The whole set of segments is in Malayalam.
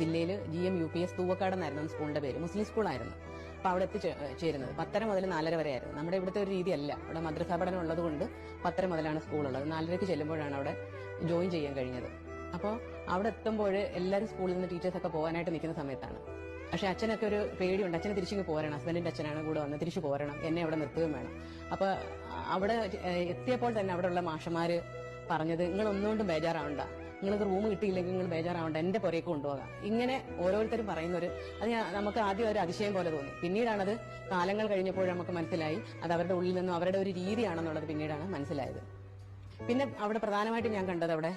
ജില്ലയിൽ G M U P S Thuvakkad എന്നായിരുന്നു സ്കൂളിന്റെ പേര്. മുസ്ലിം സ്കൂളായിരുന്നു. അപ്പോൾ അവിടെ എത്തി ചേരുന്നത്. പത്തര മുതൽ നാലര വരെ ആയിരുന്നു നമ്മുടെ ഇവിടുത്തെ ഒരു രീതിയല്ല. ഇവിടെ മദ്രസ പഠനം ഉള്ളത് കൊണ്ട് പത്തര മുതലാണ് സ്കൂളുള്ളത് നാലരയ്ക്ക് ചെല്ലുമ്പോഴാണ് അവിടെ ജോയിൻ ചെയ്യാൻ കഴിഞ്ഞത്. അപ്പോൾ അവിടെ എത്തുമ്പോൾ എല്ലാവരും സ്കൂളിൽ നിന്ന് ടീച്ചേഴ്സൊക്കെ പോകാനായിട്ട് നിൽക്കുന്ന സമയത്താണ്. പക്ഷെ അച്ഛനൊക്കെ ഒരു പേടിയുണ്ട്. അച്ഛനെ തിരിച്ചിങ്ങ് പോരണം. ഹസ്ബൻഡിന്റെ അച്ഛനാണ് കൂടെ വന്ന് തിരിച്ചു പോരണം. എന്നെ അവിടെ നിർത്തുകയും വേണം. അപ്പൊ അവിടെ എത്തിയപ്പോൾ തന്നെ അവിടെയുള്ള മാഷന്മാര് പറഞ്ഞത് നിങ്ങൾ ഒന്നുകൊണ്ടും ബേജാറാവണ്ട. നിങ്ങൾക്ക് റൂം കിട്ടിയില്ലെങ്കിൽ നിങ്ങൾ ബേജാറാവണ്ട. എന്റെ പുറയേക്ക് കൊണ്ടുപോകാം. ഇങ്ങനെ ഓരോരുത്തരും പറയുന്ന ഒരു അത് നമുക്ക് ആദ്യം ഒരു അതിശയം പോലെ തോന്നി. പിന്നീടാണത് കാലങ്ങൾ കഴിഞ്ഞപ്പോൾ നമുക്ക് മനസ്സിലായി. അത് അവരുടെ ഉള്ളിൽ നിന്നും അവരുടെ ഒരു രീതിയാണെന്നുള്ളത് പിന്നീടാണ് മനസ്സിലായത്. പിന്നെ അവിടെ പ്രധാനമായിട്ടും ഞാൻ കണ്ടത് അവിടെ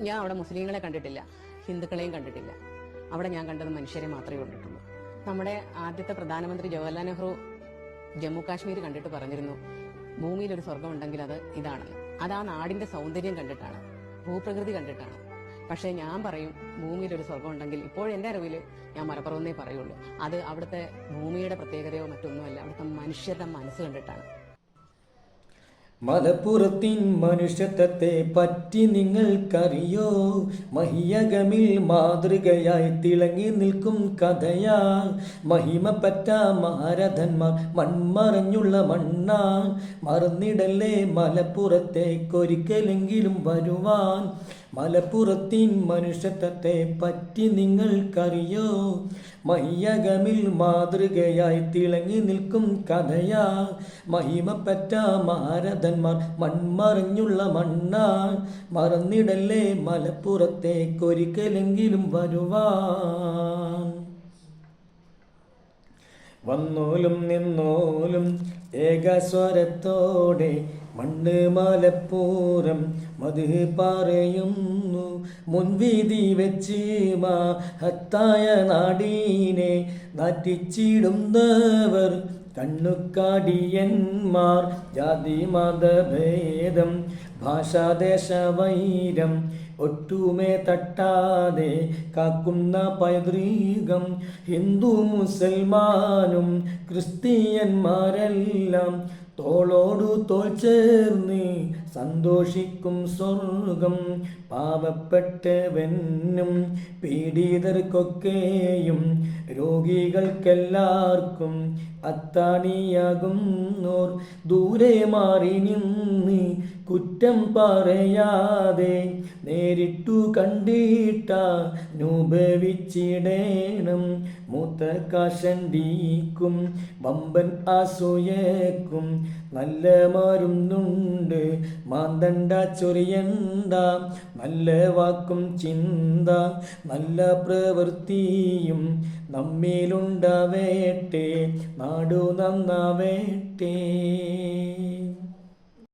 ഞാൻ അവിടെ മുസ്ലിങ്ങളെ കണ്ടിട്ടില്ല. ഹിന്ദുക്കളെയും കണ്ടിട്ടില്ല. അവിടെ ഞാൻ കണ്ടത് മനുഷ്യരെ മാത്രമേ കണ്ടിട്ടുള്ളൂ. നമ്മുടെ ആദ്യത്തെ പ്രധാനമന്ത്രി ജവഹർലാൽ നെഹ്റു ജമ്മു കാശ്മീർ കണ്ടിട്ട് പറഞ്ഞിരുന്നു ഭൂമിയിൽ ഒരു സ്വർഗം ഉണ്ടെങ്കിൽ അത് ഇതാണ് അത് ആ നാടിന്റെ സൗന്ദര്യം കണ്ടിട്ടാണ്. ഭൂപ്രകൃതി കണ്ടിട്ടാണ്. പക്ഷേ ഞാൻ പറയും ഭൂമിയിൽ ഒരു സ്വർഗം ഉണ്ടെങ്കിൽ ഇപ്പോൾ എന്റെ അറിവിൽ ഞാൻ മലപ്പുറമെന്നേ പറയുള്ളൂ. അത് അവിടുത്തെ ഭൂമിയുടെ പ്രത്യേകതയോ മറ്റൊന്നുമല്ല അവിടുത്തെ മനുഷ്യരുടെ മനസ്സ് കണ്ടിട്ടാണ്. മലപ്പുറത്തിൻ മനുഷ്യത്വത്തെ പറ്റി നിങ്ങൾക്കറിയോ? മഹിയകമിൽ മാതൃകയായി തിളങ്ങി നിൽക്കും കഥയാ മഹിമപ്പറ്റ മാരഥന്മാർ മൺമറഞ്ഞുള്ള മണ്ണാ മറന്നിടല്ലേ മലപ്പുറത്തേക്കൊരിക്കലെങ്കിലും വരുവാൻ. മലപ്പുറത്തിൻ മനുഷ്യത്വത്തെ പറ്റി നിങ്ങൾക്കറിയോ? മയ്യകമിൽ മാതൃകയായി തിളങ്ങി നിൽക്കും കഥയാ. മഹിമപ്പറ്റ മാരഥന്മാർ മൺമറിഞ്ഞുള്ള മണ്ണാ മറന്നിടല്ലേ മലപ്പുറത്തേക്കൊരിക്കലെങ്കിലും വരുവാൻ. വന്നോലും നിന്നോലും ഏകസ്വരത്തോടെ മണ്ണ് മലപ്പൂരം മധു പറയുന്നു. മുൻവിധി വെച്ച് മഹത്തായ നാടീനെ നാറ്റിച്ചിടുന്നവർ കണ്ണുക്കാടിയന്മാർ ജാതി മതഭേദം ഭാഷാദേശവൈരം ഒട്ടുമേ തട്ടാതെ കാക്കുന്ന പൈതൃകം ഹിന്ദു മുസൽമാനും ക്രിസ്തീയന്മാരെല്ലാം തോളോടു തോൾ ചേർന്ന് സന്തോഷിക്കും സ്വർഗം. പാവപ്പെട്ടവനും പീഡിതർക്കൊക്കെയും രോഗികൾക്കെല്ലാവർക്കും അത്താണിയാകുന്നോർ ദൂരെ മാറി നിന്ന് കുറ്റം പറയാതെ നേരിട്ടു കണ്ടിട്ട അനുഭവിച്ചിടേണം. മൂത്ത കാശണ്ടീക്കും വമ്പൻ അസൂയക്കും നല്ല മരുന്നുണ്ട്. മാന്തണ്ട ചൊറിയണ്ട നല്ല വാക്കും ചിന്ത നല്ല പ്രവൃത്തിയും നമ്മിലുണ്ടാവേട്ടെ നാടു നന്നാവേട്ടേ.